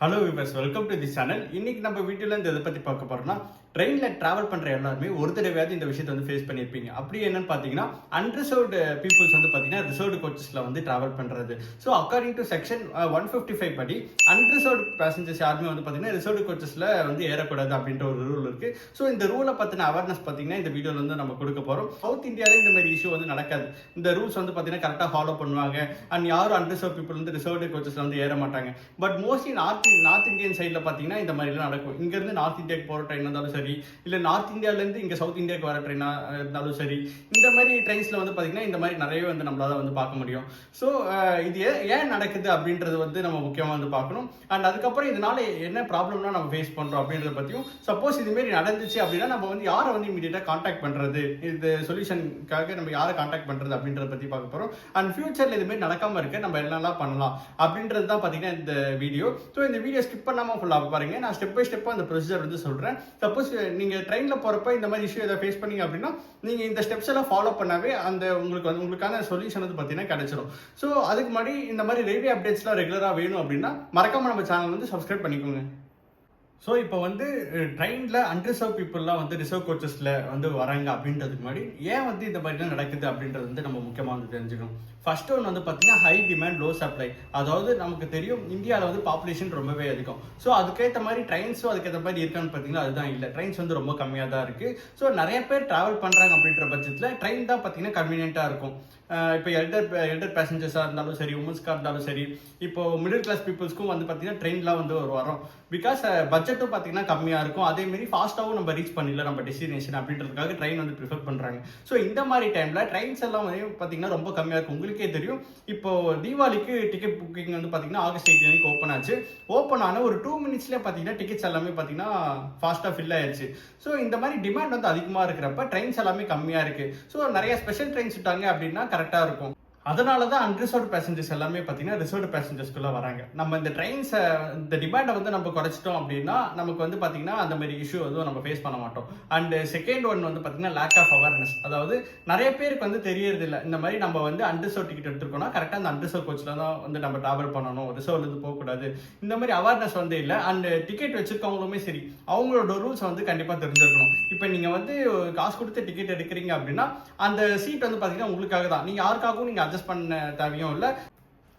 Hello viewers welcome to the channel இன்னைக்கு நம்ம வீடியோல இந்த எதை பற்றி பார்க்க போகிறோம்னா ட்ரெயினில் ட்ராவல் பண்ணுற எல்லாருமே ஒரு தடவையாவது இந்த விஷயத்தை வந்து ஃபேஸ் பண்ணியிருப்பீங்க. அப்படி என்னன்னு பார்த்தீங்கன்னா அன்ரிசர்வ்டு பீப்புள்ஸ் uh, வந்து பார்த்தீங்கன்னா ரிசர்வ்டு கோச்சஸில் வந்து ட்ராவல் பண்ணுறது so according to section one fifty five படி அன்ரிசர்வ்டு பேசஞ்சர்ஸ் யாருமே வந்து பார்த்தீங்கன்னா ரிசர்வ்டு கோச்சஸில் வந்து ஏறக்கூடாது அப்படின்ற ஒரு ரூல் இருக்கு. ஸோ இந்த ரூலை பற்றின அவேர்னஸ் பார்த்தீங்கன்னா இந்த வீடியோவில் வந்து நம்ம கொடுக்க போகிறோம் சவுத் இந்தியால இந்த மாதிரி இஷ்யூ வந்து நடக்காது. இந்த ரூல்ஸ் வந்து பார்த்தீங்கன்னா கரெக்டாக ஃபாலோ பண்ணுவாங்க. அண்ட் யாரும் அன்ரிசர்வ் பீப்புள் வந்து ரிசர்வ்டு கோச்சஸில் வந்து ஏற மாட்டாங்க. But mostly north north Indian சைடில் பார்த்தீங்கன்னா இந்த மாதிரிலாம் நடக்கும். இங்கேருந்து நார்த் இந்தியாவுக்கு போகிற ட்ரெயின் இருந்தாலும் சரி இல்லை நார்த் இந்தியாவிலேருந்து இங்கே சவுத் இந்தியாவுக்கு வர ட்ரெயினாக இருந்தாலும் சரி இந்த மாதிரி ட்ரெயின்ஸில் வந்து பார்த்தீங்கன்னா இந்த மாதிரி நிறைய வந்து நம்மளால வந்து பார்க்க முடியும். ஸோ இது ஏன் ஏன் நடக்குது அப்படின்றது வந்து நம்ம முக்கியமாக வந்து பார்க்கணும். அண்ட் அதுக்கப்புறம் இதனால என்ன ப்ராப்ளம்லாம் நம்ம ஃபேஸ் பண்ணுறோம் அப்படின்றத பற்றியும் சப்போஸ் இதுமாரி நடந்துச்சு அப்படின்னா நம்ம வந்து யாரை வந்து இமீடியட்டாக காண்டாக்ட் பண்ணுறது இது சொல்யூஷனுக்காக நம்ம யாரை காண்டாக்ட் பண்ணுறது அப்படின்றத பற்றி பார்க்க போகிறோம் அண்ட் ஃபியூச்சரில் இதுமாரி நடக்காமல் இருக்க நம்ம என்னெல்லாம் பண்ணலாம் அப்படின்றது தான் பார்த்தீங்கன்னா இந்த வீடியோ ஸோ இந்த வீடியோ ஸ்கிப் பண்ணாமல் ஃபுல்லாக பாருங்க. நான் ஸ்டெப் பை ஸ்டெப்பாக அந்த ப்ரொசீஜர் வந்து சொல்கிறேன் சப்போஸ் நீங்கள் ட்ரெயினில் போகிறப்ப இந்த மாதிரி இஷ்யூ எதாவது ஃபேஸ் பண்ணீங்க அப்படின்னா நீங்கள் இந்த ஸ்டெப்ஸ் எல்லாம் ஃபாலோ பண்ணாவே அந்த உங்களுக்கு வந்து உங்களுக்கான சொல்யூஷன் வந்து பார்த்தீங்கன்னா கிடைச்சிரும். ஸோ அதுக்கு முன்னாடி இந்த மாதிரி ரயில்வே அப்டேட்ஸ்லாம் ரெகுலராக வேணும் அப்படின்னா மறக்காமல் நம்ம சேனல் வந்து சப்ஸ்கிரைப் பண்ணிக்கோங்க. ஸோ இப்போ வந்து ட்ரெயினில் அன்ரிசர்வ் பீப்புளெலாம் வந்து ரிசர்வ் கோச்சஸில் வந்து வராங்க அப்படின்றதுக்கு முன்னாடி ஏன் வந்து இந்த மாதிரிலாம் நடக்குது அப்படின்றது வந்து நம்ம முக்கியமாக வந்து தெரிஞ்சுக்கணும். ஃபர்ஸ்ட் ஒன் வந்து பார்த்தீங்கன்னா ஹை டிமாண்ட் லோ சப்ளை அதாவது நமக்கு தெரியும் இந்தியாவில் வந்து பாப்புலேஷன் ரொம்பவே அதிகம். ஸோ அதுக்கேற்ற மாதிரி ட்ரெயின்ஸும் அதுக்கேற்ற மாதிரி இருக்கான்னு பார்த்தீங்கன்னா அதுதான் இல்லை. ட்ரெயின்ஸ் வந்து ரொம்ப கம்மியாக தான் இருக்குது ஸோ நிறைய பேர் ட்ராவல் பண்ணுறாங்க அப்படின்ற பட்சத்தில் ட்ரெயின் தான் பார்த்தீங்கன்னா கன்வீனியண்ட்டாக இருக்கும். இப்போ எல்டர் எல்டர் பேசஞ்சர்ஸாக இருந்தாலும் சரி உமன்ஸ்க்காக இருந்தாலும் சரி இப்போ மிடில் கிளாஸ் பீப்புள்ஸ்க்கும் வந்து பார்த்தீங்கன்னா ட்ரெயின்லாம் வந்து ஒரு வரும். பிகாஸ் பட்ஜெட்டும் பார்த்தீங்கன்னா கம்மியாக இருக்கும். அதேமாரி ஃபாஸ்ட்டாகவும் நம்ம ரீச் பண்ணிடல நம்ம டெஸ்டினேஷன் அப்படின்றதுக்காக ட்ரெயின் வந்து ப்ரிஃபர் பண்ணுறாங்க ஸோ இந்த மாதிரி டைமில் ட்ரெயின்ஸ் எல்லாம் வந்து பார்த்தீங்கன்னா ரொம்ப கம்மியாக இருக்கும். உங்களுக்கே தெரியும். இப்போ தீபாவளிக்கு டிக்கெட் புக்கிங் வந்து பார்த்தீங்கன்னா ஆகஸ்ட் எயிட் வரைக்கும் ஓப்பன் ஆச்சு. ஓப்பன் ஆன ஒரு டூ மினிட்ஸ்லேயே பார்த்தீங்கன்னா டிக்கெட்ஸ் எல்லாமே பார்த்தீங்கன்னா ஃபாஸ்ட்டாக ஃபில் ஆயிடுச்சு ஸோ இந்த மாதிரி டிமாண்ட் வந்து அதிகமாக இருக்கிறப்ப ட்ரெயின்ஸ் எல்லாமே கம்மியாக இருக்குது ஸோ நிறைய ஸ்பெஷல் ட்ரெயின்ஸ் விட்டாங்க அப்படின்னா கரெக்டாக இருக்கும். அதனால தான் அன்ரிசர்வ் பேசஞ்சர்ஸ் எல்லாமே பார்த்தீங்கன்னா ரிசர்வ் பேசஞ்சர்ஸ்குள்ளே வராங்க. நம்ம இந்த ட்ரெயின்ஸை இந்த டிமாண்டை வந்து நம்ம குறைச்சிட்டோம் அப்படின்னா நமக்கு வந்து பார்த்தீங்கன்னா அந்த மாதிரி இஷ்யூ எதுவும் நம்ம ஃபேஸ் பண்ண மாட்டோம். அண்ட் செகண்ட் ஒன் வந்து பார்த்தீங்கன்னா லேக் ஆஃப் அவேர்னஸ் அதாவது நிறைய பேருக்கு வந்து தெரியறது இல்லை இந்த மாதிரி நம்ம வந்து அன்ரிசர்வ் டிக்கெட் எடுத்துருக்கோம்னா கரெக்டாக அந்த அன்ரிசர்வ் கோச்சில் தான் வந்து நம்ம ட்ராவல் பண்ணணும். ரிசர்வ்லேருந்து போகக்கூடாது. இந்த மாதிரி அவேர்னஸ் வந்து இல்லை. அண்ட் டிக்கெட் வச்சிருக்கவங்களுமே சரி அவங்களோட ரூல்ஸ் வந்து கண்டிப்பாக தெரிஞ்சிருக்கணும். இப்போ நீங்கள் வந்து காசு கொடுத்து டிக்கெட் எடுக்கிறீங்க அப்படின்னா அந்த சீட் வந்து பார்த்தீங்கன்னா உங்களுக்காக தான் நீங்கள் யாருக்காகவும் நீங்கள் அட்ஜஸ்ட் பண்ண தேவையும் இல்லை.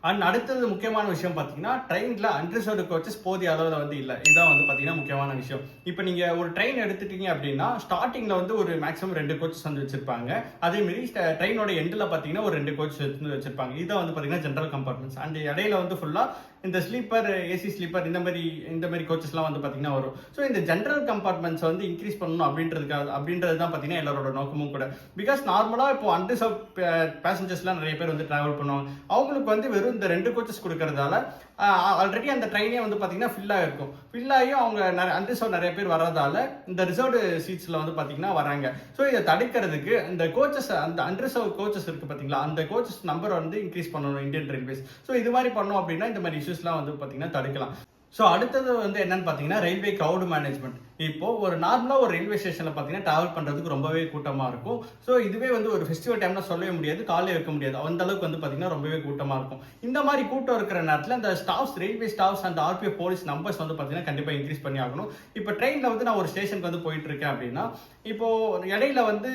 அண்ட் அடுத்தது முக்கியமான விஷயம் பார்த்தீங்கன்னா ட்ரெயினில் அன்ரிசர்வ்டு கோச்சஸ் போதிய அளவில் வந்து இல்லை. இதுதான் வந்து பார்த்தீங்கன்னா முக்கியமான விஷயம். இப்போ நீங்கள் ஒரு ட்ரெயின் எடுத்துட்டீங்க அப்படின்னா ஸ்டார்டிங்கில் வந்து ஒரு மேக்ஸிமம் ரெண்டு கோச்சஸ் வந்து வச்சிருப்பாங்க. அதேமாரி ட்ரெயினோட எண்டில் பார்த்தீங்கன்னா ஒரு ரெண்டு கோச் வந்து வச்சிருப்பாங்க. இதான் வந்து பார்த்தீங்கன்னா ஜென்ரல் கம்பார்ட்மெண்ட்ஸ் அண்ட் இடையில வந்து ஃபுல்லாக இந்த ஸ்லீப்பர் ஏசி ஸ்லீப்பர் இந்த மாதிரி இந்த மாதிரி கோச்சஸ்லாம் வந்து பார்த்தீங்கன்னா வரும். ஸோ இந்த ஜென்ரல் கம்பார்ட்மெண்ட்ஸ் வந்து இன்க்ரீஸ் பண்ணணும் அப்படின்றதுக்காக அப்படின்றது தான் பார்த்தீங்கன்னா எல்லாரோட நோக்கமும் கூட. பிகாஸ் நார்மலாக இப்போ அன்ரிசர்வ் பேசஞ்சர்ஸ்லாம் நிறைய பேர் வந்து ட்ராவல் பண்ணுவாங்க. அவங்களுக்கு வந்து வெறும் இந்த ரெண்டு கோச்சஸ் கொடுக்கறதால ஆல்ரெடி அந்த ட்ரெயினே வந்து பார்த்தீங்கன்னா ஃபில்லாக இருக்கும் ஃபில்லாகியும் அவங்க நிறைய அன்ரிசர்வ் நிறைய பேர் வர்றதால இந்த ரிசர்வ்டு சீட்ஸில் வந்து பார்த்தீங்கன்னா வராங்க. ஸோ இதை தடுக்கிறதுக்கு இந்த கோச்சஸ் அந்த அன்ரிசர்வ் கோச்சஸ் இருக்குது பார்த்தீங்களா அந்த கோச்சஸ் நம்பர் வந்து இன்க்ரீஸ் பண்ணணும் இந்தியன் ரயில்வேஸ் ஸோ இது மாதிரி பண்ணோம் அப்படின்னா இந்த மாதிரி இஷ்யூஸ்லாம் வந்து பார்த்தீங்கன்னா தடுக்கலாம். ஸோ அடுத்தது வந்து என்னன்னு பார்த்தீங்கன்னா ரயில்வே க்ரௌட் மேனேஜ்மெண்ட் இப்போ ஒரு நார்மலாக ஒரு ரயில்வே ஸ்டேஷனில் பார்த்தீங்கன்னா ட்ராவல் பண்ணுறதுக்கு ரொம்பவே கூட்டமாக இருக்கும். ஸோ இதுவே வந்து ஒரு ஃபெஸ்டிவல் டைம்ல சொல்லவே முடியாது காலையில் இருக்க முடியாது. அந்த அளவுக்கு வந்து பார்த்தீங்கன்னா ரொம்பவே கூட்டமாக இருக்கும். இந்த மாதிரி கூட்டம் இருக்கிற நேரத்தில் அந்த ஸ்டாஃப்ஸ் ரயில்வே ஸ்டாஃப்ஸ் அந்த ஆர்பிஎஃப் போலீஸ் நம்பர்ஸ் வந்து பார்த்தீங்கன்னா கண்டிப்பாக இன்க்ரீஸ் பண்ணி ஆகணும். இப்போ ட்ரெயினில் வந்து நான் ஒரு ஸ்டேஷனுக்கு வந்து போயிட்டு இருக்கேன் அப்படின்னா இப்போ இடையில வந்து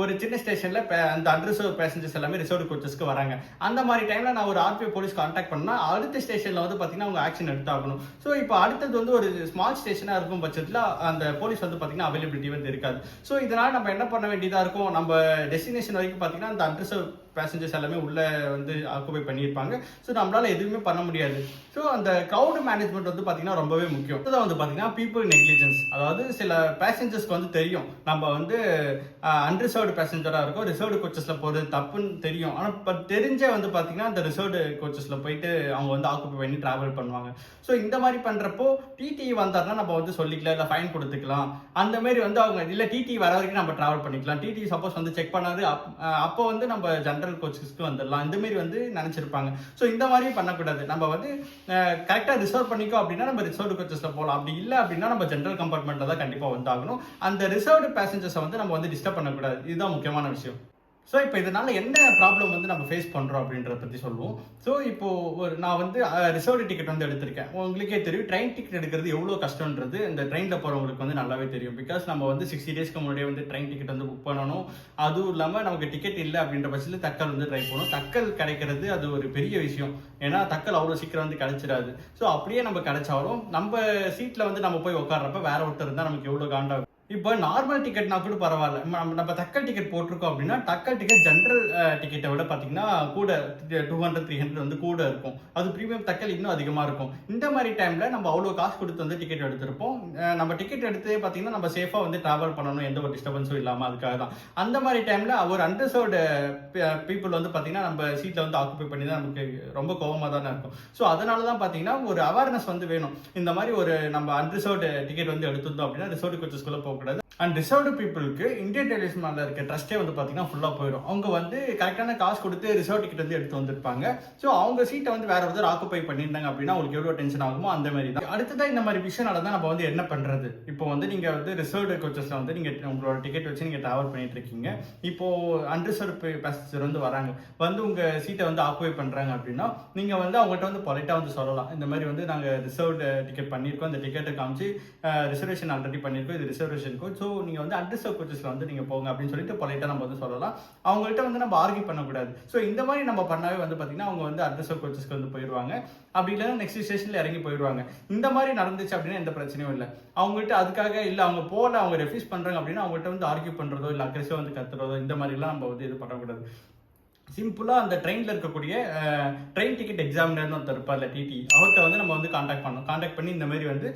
ஒரு சின்ன ஸ்டேஷன்ல அந்த அன்ரிசர்வ் பேசஞ்சர்ஸ் எல்லாமே ரிசர்வ் கோச்சஸ்க்கு வராங்க. அந்த மாதிரி டைம்ல நான் ஒரு ஆர்பிஐ போலீஸ் கான்டாக்ட் பண்ணா அடுத்த ஸ்டேஷன்ல வந்து பாத்தீங்கன்னா அவங்க ஆக்ஷன் எடுத்தாகணும். ஸோ இப்போ அடுத்தது வந்து ஒரு ஸ்மால் ஸ்டேஷனா இருக்கும் பட்சத்தில் அந்த போலீஸ் வந்து பாத்தீங்கன்னா அவைலபிலிட்டி வந்து இருக்காது. ஸோ இதனால நம்ம என்ன பண்ண வேண்டியதா இருக்கும்? நம்ம டெஸ்டினேஷன் வரைக்கும் பாத்தீங்கன்னா அந்த அன்ரிசர்வ் பேசஞ்சர்ஸ் எல்லாமே உள்ள வந்து ஆக்குபை பண்ணியிருப்பாங்க. ஸோ நம்மளால எதுவுமே பண்ண முடியாது. ஸோ அந்த க்ரௌட் மேனேஜ்மெண்ட் வந்து பார்த்தீங்கன்னா ரொம்பவே முக்கியம். இதுதான் வந்து பார்த்தீங்கன்னா பீப்புள் நெக்லிஜென்ஸ் அதாவது சில பேசஞ்சர்ஸ்க்கு வந்து தெரியும். நம்ம வந்து அன்ரிசர்வ்டு பேசஞ்சராக இருக்கும். ரிசர்வ்டு கோச்சஸில் போகிறது தப்புன்னு தெரியும். ஆனால் இப்போ தெரிஞ்சே வந்து பார்த்தீங்கன்னா அந்த ரிசர்வ்டு கோச்சஸில் போயிட்டு அவங்க வந்து ஆக்குப்பை பண்ணி ட்ராவல் பண்ணுவாங்க. ஸோ இந்த மாதிரி பண்ணுறப்போ டிடி வந்தாருன்னா நம்ம வந்து சொல்லிக்கலாம் இல்லை ஃபைன் கொடுத்துக்கலாம். அந்த மாதிரி வந்து அவங்க இல்லை டிடி வர வரைக்கும் நம்ம ட்ராவல் பண்ணிக்கலாம். டிடி சப்போஸ் வந்து செக் பண்ணாது. அப்போ வந்து நம்ம ஜென்ரல் கோச்சஸ்க்கு வந்துடலாம். இந்த மாதிரி வந்து நினச்சிருப்பாங்க. ஸோ இந்த மாதிரி பண்ணக்கூடாது. நம்ம வந்து கரெக்டாக ரிசர்வ் பண்ணிக்கோ அப்படின்னா நம்ம ரிசர்வ்டு கோச்சஸில் போகலாம் அப்படி இல்லை அப்படின்னா நம்ம ஜென்ரல் கம்பார்ட்மெண்ட்டில் தான் கண்டிப்பாக வந்தாகணும். அந்த ரிசர்வ் ரிசர்வ்டு பேசஞ்சர்ஸை வந்து நம்ம வந்து டிஸ்டர்ப் பண்ணக்கூடாது. இதுதான் முக்கியமான விஷயம். ஸோ இப்போ இதனால என்ன ப்ராப்ளம் வந்து நம்ம ஃபேஸ் பண்ணுறோம் அப்படின்றத பற்றி சொல்லுவோம். ஸோ இப்போ ஒரு நான் வந்து ரிசர்வ்டு டிக்கெட் வந்து எடுத்திருக்கேன். உங்களுக்கே தெரியும் ட்ரெயின் டிக்கெட் எடுக்கிறது எவ்வளோ கஷ்டன்றது இந்த ட்ரெயினில் போகிறவங்களுக்கு வந்து நல்லாவே தெரியும். பிகாஸ் நம்ம வந்து சிக்ஸ்டி டேஸ்க்கு முன்னாடியே வந்து ட்ரெயின் டிக்கெட் வந்து புக் பண்ணணும். அதுவும் இல்லாமல் நமக்கு டிக்கெட் இல்லை அப்படின்ற பட்சத்தில் தக்கல் வந்து ட்ரை பண்ணணும். தக்கல் கிடைக்கிறது அது ஒரு பெரிய விஷயம். ஏன்னா தக்கல் அவ்வளோ சீக்கிரம் வந்து கிடைச்சிடாது. ஸோ அப்படியே நம்ம கிடைச்சாலும் நம்ம சீட்டில் வந்து நம்ம போய் உட்காடுறப்ப வேற ஒருத்தர் இருந்தால் நமக்கு எவ்வளோ காண்டாகும். இப்போ நார்மல் டிக்கெட்னா கூட பரவாயில்ல. நம்ம நம்ம தக்கல் டிக்கெட் போட்டிருக்கோம் அப்படின்னா தக்கல் டிக்கெட் ஜென்ரல் டிக்கெட்டை விட பார்த்தீங்கன்னா கூட டூ ஹண்ட்ரட் த்ரீ ஹண்ட்ரட் வந்து கூட இருக்கும். அது ப்ரீமியம் தக்கல் இன்னும் அதிகமாக இருக்கும். இந்த மாதிரி டைமில் நம்ம அவ்வளோ காசு கொடுத்து வந்து டிக்கெட் எடுத்திருப்போம். நம்ம டிக்கெட் எடுத்து பார்த்தீங்கன்னா நம்ம சேஃபாக வந்து ட்ராவல் பண்ணணும். எந்த ஒரு டிஸ்டர்பன்ஸும் இல்லாமல் அதுக்காக தான். அந்த மாதிரி டைமில் ஒரு அண்டர்சர்வ்டு பீப்புள் வந்து பார்த்தீங்கன்னா நம்ம சீட்டில் வந்து ஆக்குப்பை பண்ணி தான் நமக்கு ரொம்ப கோவமாக தானே இருக்கும். ஸோ அதனால தான் பார்த்தீங்கன்னா ஒரு அவேர்னஸ் வந்து வேணும். இந்த மாதிரி ஒரு நம்ம அன்ரிசர்வ்டு டிக்கெட் வந்து எடுத்திருந்தோம் அப்படின்னா ரிசர்வ்டு கோச்சஸ்குள்ளே போகக்கூடாது. அண்ட் ரிசர்வ்டு பீப்புளுக்கு இந்தியன் ரயில்வேஸ் மேலே இருக்க ட்ரஸ்ட்டே வந்து பார்த்தீங்கன்னா ஃபுல்லாக போயிடும் அவங்க வந்து கரெக்டான காசு கொடுத்து ரிசர்வ் டிக்கெட் வந்து எடுத்து வந்திருப்பாங்க. ஸோ அவங்க சீட்டை வந்து வேற ஒருத்தர் ஆக்குப்பை பண்ணியிருந்தாங்க அப்படின்னா அவங்களுக்கு எவ்வளோ டென்ஷன் ஆகுமோ அந்த மாதிரி தான். அடுத்ததான் இந்த மாதிரி விஷயம் நடந்தால் நம்ம வந்து என்ன பண்ணுறது இப்போ வந்து நீங்கள் வந்து ரிசர்வ்டு கோச்சஸில் வந்து நீங்கள் உங்களோட டிக்கெட் வச்சு நீங்கள் ட்ராவல் பண்ணிட்டு இருக்கீங்க. இப்போ அன்ரிசர்வ் பேசஞ்சர் வந்து வராங்க. வந்து உங்கள் சீட்டை வந்து ஆக்குபை பண்ணுறாங்க அப்படின்னா நீங்கள் வந்து அவங்ககிட்ட வந்து பொலைட்டாக வந்து சொல்லலாம். இந்த மாதிரி வந்து நாங்கள் ரிசர்வ்டு டிக்கெட் பண்ணியிருக்கோம். அந்த டிக்கெட்டை காமிச்சு ரிசர்வேஷன் ஆல்ரெடி பண்ணியிருக்கோம். இது ரிசர்வேஷன் கோச் ஸோ நீங்கள் வந்து அன்ரிசர்வ் கோச்சஸில் வந்து நீங்கள் போங்க அப்படின்னு சொல்லிட்டு பொலைட்டாக நம்ம வந்து சொல்லலாம். அவங்கள்ட்ட வந்து நம்ம ஆர்கியூ பண்ணக்கூடாது. ஸோ இந்த மாதிரி நம்ம பண்ணாவே வந்து பார்த்தீங்கன்னா அவங்க வந்து அன்ரிசர்வ் கோச்சஸ்க்கு வந்து போயிடுவாங்க. அப்படி இல்லைன்னா நெக்ஸ்ட் ஸ்டேஷனில் இறங்கி போயிடுவாங்க. இந்த மாதிரி நடந்துச்சு அப்படின்னா எந்த பிரச்சனையும் இல்லை. அவங்கள்ட்ட அதுக்காக இல்லை அவங்க போகல அவங்க ரெஃப்யூஸ் பண்ணுறாங்க அப்படின்னா அவங்கள்ட்ட வந்து ஆர்கியூ பண்ணுறதோ இல்லை அக்ரெசிவாக வந்து கத்துறதோ இந்த மாதிரிலாம் நம்ம வந்து இது பண்ணக்கூடாது. சிம்பிளாக அந்த ட்ரெயினில் இருக்கக்கூடிய ட்ரெயின் டிக்கெட் எக்ஸாமினர்னு ஒருத்தர் இருப்பார்ல டிடி அவர்கிட்ட வந்து நம்ம வந்து காண்டாக்ட் பண்ணோம். காண்டாக்ட் பண்ணி இந்த மாதிரி வந்து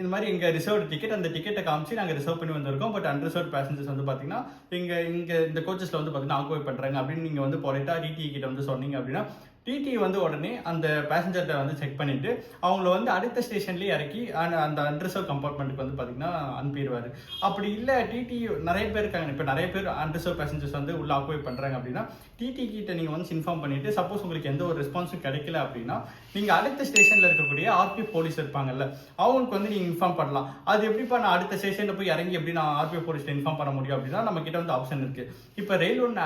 இந்த மாதிரி எங்கள் ரிசர்வ் டிக்கெட் அந்த டிக்கெட்டை காமிச்சு நாங்கள் ரிசர்வ் பண்ணி வந்திருக்கோம். பட் அன்ரிசர்வ் பேசஞ்சர்ஸ் வந்து பார்த்தீங்கன்னா இங்கே இங்கே இந்த கோச்சஸில் வந்து பார்த்தீங்கன்னா ஆக்குபை பண்ணுறாங்க அப்படின்னு நீங்கள் வந்து பொலைட்டாக டிடி கிட்ட வந்து சொன்னீங்க அப்படின்னா டிடி வந்து உடனே அந்த பேசஞ்சர்கிட்ட வந்து செக் பண்ணிட்டு அவங்கள வந்து அடுத்த ஸ்டேஷன்லேயே இறக்கி அந்த- அந்த அன்ரிசர்வ் கம்பார்ட்மெண்ட்டுக்கு வந்து பார்த்தீங்கன்னா அனுப்பிடுவார். அப்படி இல்லை டிடி நிறைய பேர் இருக்காங்க. இப்போ நிறைய பேர் அன்ரிசர்வ் பேசஞ்சர்ஸ் வந்து உள்ளே ஆக்குபை பண்ணுறாங்க அப்படின்னா டிடி கிட்ட நீங்கள் வந்து இன்ஃபார்ம் பண்ணிட்டு சப்போஸ் உங்களுக்கு எந்த ஒரு ரெஸ்பான்ஸும் கிடைக்கல அப்படின்னா நீங்கள் அடுத்த ஸ்டேஷனில் இருக்கக்கூடிய ஆர்பி போலீஸ் இருப்பாங்கல்ல அவங்களுக்கு வந்து நீங்கள் இன்ஃபார்ம் பண்ணலாம். அது எப்படிப்பா நான் அடுத்த ஸ்டேஷனில் போய் இறங்கி எப்படி நான் ஆர்பி போலீஸில் இன்ஃபார்ம் பண்ண முடியும் அப்படின்னா நம்ம கிட்ட வந்து ஆப்ஷன் இருக்குது இப்போ ரயில் ஒன்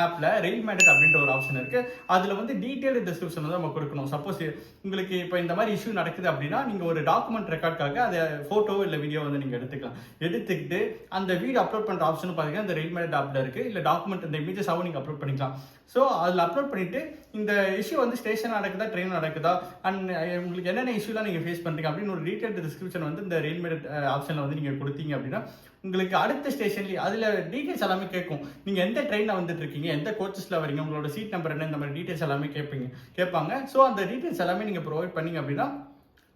ஆப்ல ரயில் மேடட் அப்படின்ற ஒரு ஆப்ஷன் இருக்குது அதில் வந்து டீட்டெயில் டிஸ்கிரிப்ஷன் வந்து நம்ம கொடுக்கணும். சப்போஸ் உங்களுக்கு இப்போ இந்த மாதிரி இஷ்யூ நடக்குது அப்படின்னா நீங்கள் ஒரு டாக்குமெண்ட் ரெக்கார்டுக்காக அதை ஃபோட்டோவோ இல்லை வீடியோ வந்து நீங்கள் எடுத்துக்கலாம். எடுத்துக்கிட்டு அந்த வீடியோ அப்லோட் பண்ணுற ஆப்ஷன் பார்த்தீங்கன்னா இந்த ரயில் மேடட் ஆப்பில் இருக்குது இல்லை டாக்குமெண்ட் இந்த இமேஜஸாகவும் நீங்கள் அப்லோட் பண்ணிக்கலாம். ஸோ அதில் அப்லோட் பண்ணிவிட்டு இந்த இஷ்யூ வந்து ஸ்டேஷன் நடக்குதா ட்ரெயின் நடக்குதா அண்ட் uh, உங்களுக்கு என்னென்ன இஷ்யூலாம் நீங்கள் ஃபேஸ் பண்ணுறீங்க அப்படின்னு ஒரு டீடைல் டிஸ்கிரிப்ஷன் வந்து இந்த ரெயில்மேட் ஆப்ஷனில் வந்து நீங்கள் கொடுத்தீங்க அப்படின்னா உங்களுக்கு அடுத்த ஸ்டேஷன்லேயே அதில் டீட்டெயில்ஸ் எல்லாமே கேட்கும். நீங்கள் எந்த ட்ரெயினில் வந்துட்டு இருக்கீங்க எந்த கோச்சஸில் வரீங்க உங்களோட சீட் நம்பர் என்ன இந்த மாதிரி டீட்டெயில்ஸ் எல்லாமே கேட்பீங்க கேட்பாங்க. ஸோ அந்த டீட்டெயில்ஸ் எல்லாமே நீங்கள் ப்ரொவைட் பண்ணீங்க அப்படின்னா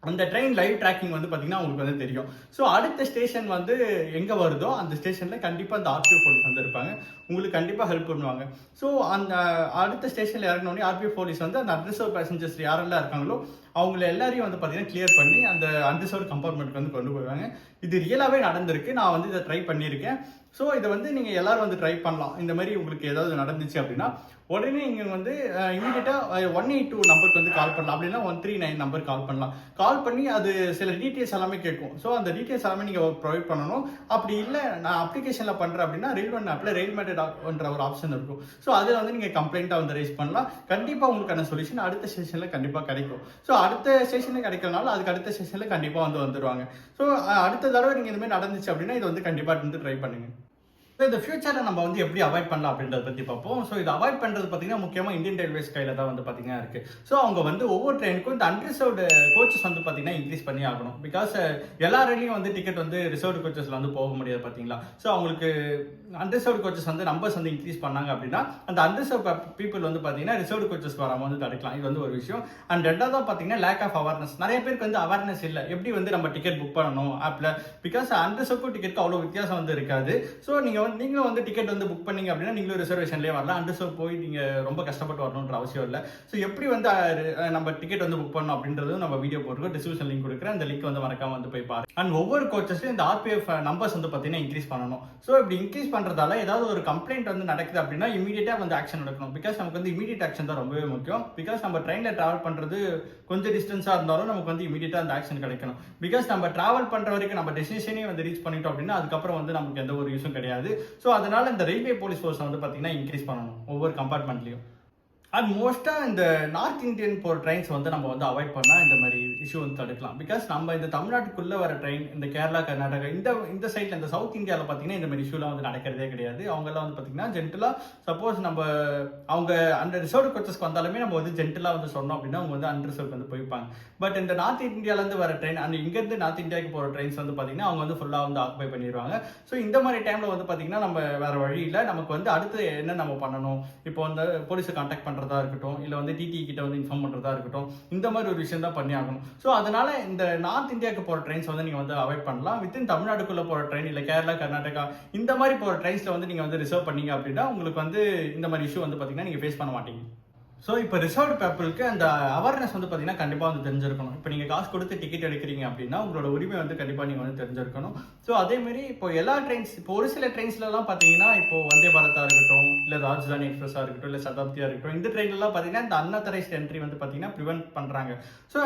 அந்த ட்ரெயின் லைவ் ட்ராக்கிங் வந்து பார்த்தீங்கன்னா உங்களுக்கு வந்து தெரியும். ஸோ அடுத்த ஸ்டேஷன் வந்து எங்கே வருதோ அந்த ஸ்டேஷனில் கண்டிப்பாக அந்த ஆர்பிஎஃப் போலீஸ் வந்திருப்பாங்க. உங்களுக்கு கண்டிப்பாக ஹெல்ப் பண்ணுவாங்க. ஸோ அந்த அடுத்த ஸ்டேஷனில் இறங்கினோடனே ஆர்பிஎஃப் போலீஸ் வந்து அந்த அன்ரிசர்வ் பேசஞ்சர்ஸ் யாரெல்லாம் இருக்காங்களோ அவங்கள எல்லாரையும் வந்து பார்த்தீங்கன்னா கிளியர் பண்ணி அந்த அன்ரிசர்வ் கம்பார்ட்மெண்ட் வந்து கொண்டு போவாங்க இது ரியலாகவே நடந்திருக்கு. நான் வந்து இதை ட்ரை பண்ணியிருக்கேன். ஸோ இதை வந்து நீங்கள் எல்லாரும் வந்து ட்ரை பண்ணலாம். இந்த மாதிரி உங்களுக்கு ஏதாவது நடந்துச்சு அப்படின்னா உடனே நீங்கள் வந்து இமீடியட்டாக ஒன் எயிட் டூ நம்பருக்கு வந்து கால் பண்ணலாம். அப்படின்னா one three nine number call பண்ணலாம். கால் பண்ணி அது சில டீட்டெயில்ஸ் எல்லாமே கேட்கும். ஸோ அந்த டீட்டெயில்ஸ் எல்லாமே நீங்கள் ப்ரொவைட் பண்ணணும். அப்படி இல்லை நான் அப்ளிகேஷனில் பண்ணுறேன் அப்படின்னா ரயில் ஒன் ஆப்பில் ரயில் மேட்டட் ஒரு ஆப்ஷன் இருக்கும். ஸோ அதில் வந்து நீங்கள் கம்ப்ளைண்ட்டாக வந்து ரைஸ் பண்ணலாம். கண்டிப்பாக உங்களுக்கான சொல்யூஷன் அடுத்த ஸ்டேஷனில் கண்டிப்பாக கிடைக்கும். ஸோ அடுத்த செஷனில் கிடைக்கிறனால அதுக்கு அடுத்த ஸ்டேஷனில் கண்டிப்பாக வந்து வந்துடுவாங்க ஸோ அடுத்த தடவை நீங்கள் இதுமாதிரி நடந்துச்சு அப்படின்னா இது வந்து கண்டிப்பாக வந்து ட்ரை பண்ணுங்கள் இந்த ஃபியூச்சரை நம்ம வந்து எப்படி அவாய்ட் பண்ணலாம் அப்படின்றத பற்றி பார்ப்போம். ஸோ இது அவாய்ட் பண்ணுறது பார்த்தீங்கன்னா முக்கியமாக இந்தியன் ரயில்வேஸ் கையில் தான் வந்து பார்த்தீங்கன்னா இருக்குது ஸோ அவங்க வந்து ஒவ்வொரு ட்ரெயினுக்கும் இந்த அன்ரிசர்வ்டு கோச்சஸ் வந்து பார்த்தீங்கன்னா இன்க்ரீஸ் பண்ணி ஆகணும். பிகாஸ் எல்லா ரயிலையும் வந்து டிக்கெட் வந்து ரிசர்வ்டு கோச்சஸில் வந்து போக முடியாது பார்த்தீங்களா? ஸோ அவங்களுக்கு அன்ரிசர்வ்டு கோச்சஸ் வந்து நம்பர்ஸ் வந்து இன்க்ரீஸ் பண்ணாங்க அப்படின்னா அந்த அன்ரிசர்வ் பீப்புள் வந்து பார்த்தீங்கன்னா ரிசர்வ்டு கோச்சஸ் வராமல் வந்து தடுக்கலாம். இது வந்து ஒரு விஷயம். அண்ட் ரெண்டாவது பார்த்தீங்கன்னா லேக் ஆஃப் அவேர்னஸ் நிறைய பேருக்கு வந்து அவேர்னஸ் இல்லை. எப்படி வந்து நம்ம டிக்கெட் புக் பண்ணணும்? ஆப்பில் பிகாஸ் அன்ரிசர்வ் டிக்கெட்டுக்கு அவ்வளோ வித்தியாசம் வந்து இருக்காது. ஸோ நீங்கள் வந்து நீங்களும் வந்து டிக்கெட் வந்து புக் பண்ணீங்க அப்படின்னா நீங்களும் ரிசர்வேஷன்லேயே வரலாம். அண்டர்சர்வ் போய் நீங்கள் ரொம்ப கஷ்டப்பட்டு வரணுன்ற அவசியம் இல்லை. ஸோ எப்படி வந்து நம்ம டிக்கெட் வந்து புக் பண்ணணும் அப்படின்றதும் நம்ம வீடியோ போட்டுருக்கோம். டிஸ்கிரிப்ஷன் லிங்க் கொடுக்குறேன். அந்த லிங்க் வந்து மறக்காம வந்து போய் பாரு அண்ட் ஒவ்வொரு கோச்சஸ்லையும் இந்த ஆர்பிஎஃப் நம்பர்ஸ் வந்து பார்த்தீங்கன்னா இன்க்ரீஸ் பண்ணணும். ஸோ இப்படி இன்க்ரீஸ் பண்ணுறதால ஏதாவது ஒரு கம்ப்ளைண்ட் வந்து நடக்குது அப்படின்னா இமீடியட்டாக வந்து ஆக்ஷன் எடுக்கணும். பிகாஸ் நமக்கு வந்து இமீடியட் ஆக்ஷன் தான் ரொம்பவே முக்கியம். பிகாஸ் நம்ம ட்ரெயினில் ட்ராவல் பண்ணுறது கொஞ்சம் டிஸ்டன்ஸாக இருந்தாலும் நமக்கு வந்து இமீடியட்டாக அந்த ஆக்ஷன் கிடைக்கணும். பிகாஸ் நம்ம ட்ராவல் பண்ணுற வரைக்கும் நம்ம டெஸ்டினேஷனே வந்து ரீச் பண்ணிட்டோம் அப்படின்னா அதுக்கப்புறம் வந்து நமக்கு எந்த ஒரு யூஸும் கிடையாது. ஸோ அதனால இந்த ரயில்வே போலீஸ் ஃபோர்ஸை வந்து பார்த்தீங்கன்னா இன்க்ரீஸ் பண்ணணும். ஒவ்வொரு கம்பார்ட்மெண்ட்லையும் அண்ட் மோஸ்ட்டாக இந்த நார்த் இந்தியன் போகிற ட்ரெயின்ஸ் வந்து நம்ம வந்து அவாய்ட் பண்ணால் இந்த மாதிரி இஷ்யூ வந்து தடுக்கலாம். பிகாஸ் நம்ம இந்த தமிழ்நாட்டுக்குள்ளே வர ட்ரெயின் இந்த கேரளா கர்நாடகா இந்த இந்த சைடில் இந்த சவுத் இந்தியாவில் பார்த்தீங்கன்னா இந்த மாதிரி இஷ்யூலாம் வந்து நடக்கிறதே கிடையாது. அவங்கெல்லாம் வந்து பார்த்தீங்கன்னா ஜென்டலாக சப்போஸ் நம்ம அவங்க அந்த ரிசர்வ் கோச்சஸ்க்கு வந்தாலுமே நம்ம வந்து ஜென்டலாக வந்து சொன்னோம் அப்படின்னா அவங்க வந்து அன்ரிசர்வ் வந்து போய்ப்பாங்க. பட் இந்த நார்த் இந்தியாவிலேருந்து வர ட்ரெயின் அந்த இங்கேருந்து நார்த் இந்தியாவுக்கு போகிற ட்ரெயின்ஸ் வந்து பார்த்தீங்கன்னா அவங்க வந்து ஃபுல்லாக வந்து ஆக்குபை பண்ணிடுவாங்க ஸோ இந்த மாதிரி டைமில் வந்து பார்த்தீங்கன்னா நம்ம வேறு வழி இல்லை. நமக்கு வந்து அடுத்து என்ன நம்ம பண்ணணும்? இப்போ வந்து போலீஸை காண்டாக்ட் பண்ணுறதா இருக்கட்டும் இல்லை வந்து டிடி கிட்ட வந்து இன்ஃபார்ம் பண்ணுறதா இருக்கட்டும் இந்த மாதிரி ஒரு விஷயம் தான் பண்ணி ஆகணும். ஸோ அதனால் இந்த நார்த் இந்தியாவுக்கு போகிற ட்ரெயின்ஸ் வந்து நீங்கள் வந்து அவாய்ட் பண்ணலாம். வித்தின் தமிழ்நாடுக்குள்ளே போகிற ட்ரெயின் இல்லை கேரளா கர்நாடகா இந்த மாதிரி போகிற ட்ரெயின்ஸில் வந்து நீங்கள் வந்து ரிசர்வ் பண்ணீங்க அப்படின்னா உங்களுக்கு வந்து இந்த மாதிரி இஷ்யூ வந்து பார்த்தீங்கன்னா நீங்கள் ஃபேஸ் பண்ண மாட்டீங்க. ஸோ இப்போ ரிசர்வ் பீப்புளுக்கு அந்த அவேர்னஸ் வந்து பார்த்தீங்கன்னா கண்டிப்பாக வந்து தெரிஞ்சிருக்கணும். இப்போ நீங்கள் காசு கொடுத்து டிக்கெட் எடுக்கிறீங்க அப்படின்னா உங்களோட உரிமை வந்து கண்டிப்பாக நீங்கள் வந்து தெரிஞ்சிருக்கணும். ஸோ அதேமாரி இப்போ எல்லா ட்ரெயின்ஸ் இப்போ ஒரு சில ட்ரெயின்ஸ்லலாம் பார்த்தீங்கன்னா இப்போ வந்தே பாரதா இருக்கட்டும் இல்லை ராஜ்தானி எக்ஸ்பிரஸாக இருக்கட்டும் இல்லை சதாப்தியாக இருக்கட்டும் இந்த ட்ரெயின்லாம் பார்த்தீங்கன்னா இந்த அன்னத்தரைஸ்ட் என்ட்ரி வந்து பார்த்தீங்கன்னா ப்ரிவென்ட் பண்ணுறாங்க ஸோ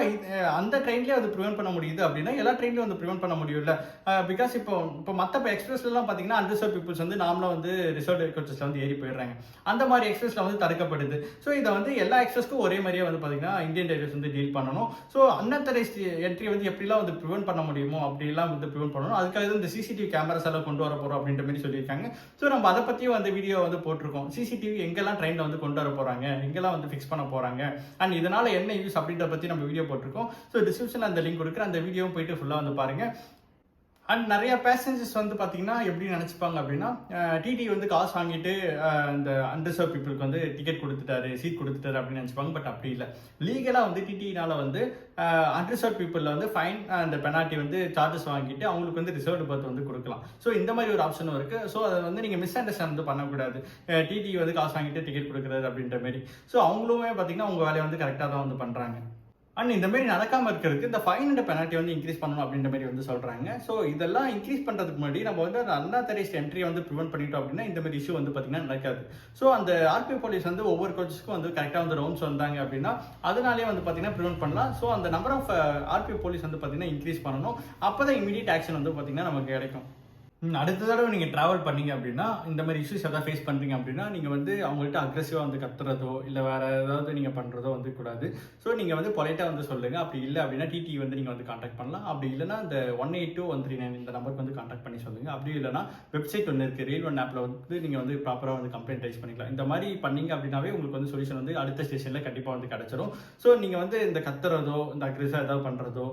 அந்த ட்ரெயின்லேயே அது ப்ரிவென்ட் பண்ண முடியுது அப்படின்னா எல்லா ட்ரெயின்லையும் வந்து ப்ரிவென்ட் பண்ண முடியும்ல. பிகாஸ் இப்போ இப்போ மற்ற இப்போ எக்ஸ்பிரஸ்லாம் பார்த்தீங்கன்னா அன்ரிசர்வ் பீப்புள்ஸ் வந்து நாமளும் வந்து ரிசர்வ் கோச்சஸில் வந்து ஏறி போயிடுறாங்க. அந்த மாதிரி எக்ஸ்பிரஸில் வந்து தடுக்கப்படுது. ஸோ இதை வந்து வந்து எல்லா ஆக்சஸ்க்கும் ஒரே மாதிரியே வந்து பார்த்தீங்கன்னா இந்தியன் ரயில்வேஸ் வந்து டீல் பண்ணணும். ஸோ அன்னத்தரைஸ்ட் என்ட்ரி வந்து எப்படிலாம் வந்து ப்ரிவென்ட் பண்ண முடியுமோ அப்படிலாம் வந்து ப்ரிவென்ட் பண்ணணும். அதுக்காக இந்த சிசிடிவி கேமராஸ் எல்லாம் கொண்டு வர போகிறோம் அப்படின்ற மாதிரி சொல்லியிருக்காங்க. ஸோ நம்ம அதை பற்றியும் வந்து வீடியோ வந்து போட்டிருக்கோம். சிசிடிவி எங்கெல்லாம் ட்ரெயினில் வந்து கொண்டு வர போகிறாங்க எங்கெல்லாம் வந்து ஃபிக்ஸ் பண்ண போகிறாங்க அண்ட் இதனால் என்ன யூஸ் அப்படின்ற பற்றி நம்ம வீடியோ போட்டிருக்கோம். ஸோ டிஸ்கிரிப்ஷனில் அந்த லிங்க் கொடுக்குற அந்த வீடியோவும் போயிட்டு ஃபுல்லாக வந்து பாருங்க. அண்ட் நிறைய பேசஞ்சர்ஸ் வந்து பார்த்தீங்கன்னா எப்படி நினச்சிப்பாங்க அப்படின்னா டிடி வந்து காசு வாங்கிட்டு இந்த அன்ரிசர்வ் பீப்புளுக்கு வந்து டிக்கெட் கொடுத்துட்டாரு சீட் கொடுத்துட்டாரு அப்படின்னு நினச்சிப்பாங்க பட் அப்படி இல்லை. லீகலாக வந்து டிடினால வந்து அண்டர்சர்வ் பீப்புளில் வந்து ஃபைன் அந்த பெனால்ட்டி வந்து சார்ஜஸ் வாங்கிட்டு அவங்களுக்கு வந்து ரிசர்வ்டு பர்த் வந்து கொடுக்கலாம். ஸோ இந்த மாதிரி ஒரு ஆப்ஷனும் இருக்குது ஸோ அதை வந்து நீங்கள் மிஸ் அண்டர்ஸ்டாண்ட் வந்து பண்ணக்கூடாது. டிடி வந்து காசு வாங்கிட்டு டிக்கெட் கொடுக்குறாரு அப்படின்ற மாதிரி. ஸோ அவங்களுமே பார்த்தீங்கன்னா அவங்க வேலையை வந்து கரெக்டாக தான் வந்து பண்ணுறாங்க அண்ட் இந்த மாதிரி நடக்காமல் இருக்கிறதுக்கு இந்த ஃபைன் அண்ட் பெனால்ட்டி வந்து இன்க்ரீஸ் பண்ணணும் அப்படின்ற மாதிரி வந்து சொல்கிறாங்க ஸோ இதெல்லாம் இன்க்ரீஸ் பண்ணுறதுக்கு முன்னாடி நம்ம வந்து அந்த அன்ஆத்தரைஸ்ட் என்ட்ரியை வந்து ப்ரிவெண்ட் பண்ணிட்டோம் அப்படின்னா இந்த மாதிரி இஷ்யூ வந்து பார்த்தீங்கன்னா நடக்காது. ஸோ அந்த ஆர்பி போலீஸ் வந்து ஒவ்வொரு கோச்சஸ்க்கும் வந்து கரெக்டாக வந்து ரவுண்ட்ஸ் வந்தாங்க அப்படின்னா அதனாலே வந்து பார்த்தீங்கன்னா ப்ரிவெண்ட் பண்ணலாம். ஸோ அந்த நம்பர் ஆஃப் ஆர்பி போலீஸ் வந்து பார்த்தீங்கன்னா இன்க்ரீஸ் பண்ணணும். அப்போ தான் இமீடியட் ஆக்ஷன் வந்து பார்த்தீங்கன்னா நமக்கு கிடைக்கும். அடுத்த தடவை நீங்கள் ட்ராவல் பண்ணீங்க அப்படின்னா இந்த மாதிரி இஷ்யூஸ் எதாவது ஃபேஸ் பண்ணுறீங்க அப்படின்னா நீங்கள் வந்து அவங்கள்ட்ட அக்ரெசிவாக வந்து கத்துறதோ இல்லை வேறு ஏதாவது நீங்கள் பண்ணுறதோ வந்து கூடாது. ஸோ நீங்கள் வந்து பொலைட்டாக வந்து சொல்லுங்கள் அப்படி இல்லை அப்படின்னா டிடி வந்து நீங்கள் வந்து காண்டாக்ட் பண்ணலாம். அப்படி இல்லைன்னா இந்த one eight two one three nine இந்த நம்பருக்கு வந்து காண்டாக்ட் பண்ணி சொல்லுங்கள் அப்படி இல்லைன்னா வெப்சைட் ஒன்று இருக்குது ரயில் ஒன் ஆப்பில் வந்து நீங்கள் வந்து ப்ராப்பராக வந்து கம்ப்ளைண்ட் ரைஸ் பண்ணிக்கலாம். இந்த மாதிரி பண்ணீங்க அப்படின்னாவே உங்களுக்கு வந்து சொல்யூஷன் வந்து அடுத்த ஸ்டேஷனில் கண்டிப்பாக வந்து கிடச்சிரும். ஸோ நீங்கள் வந்து இந்த கத்துறதோ இந்த அக்ரெசிவாக ஏதாவது பண்ணுறதோ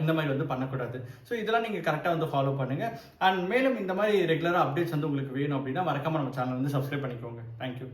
இந்த மாதிரி வந்து பண்ணக்கூடாது. ஸோ இதெல்லாம் நீங்கள் கரெக்டாக வந்து ஃபாலோ பண்ணுங்கள் அண்ட் மேலும் இந்த மாதிரி ரெகுலராக அப்டேட்ஸ் வந்து உங்களுக்கு வேணும் அப்படின்னா மறக்காம நம்ம சேனல் வந்து சப்ஸ்கிரைப் பண்ணிக்கோங்க. தேங்க்யூ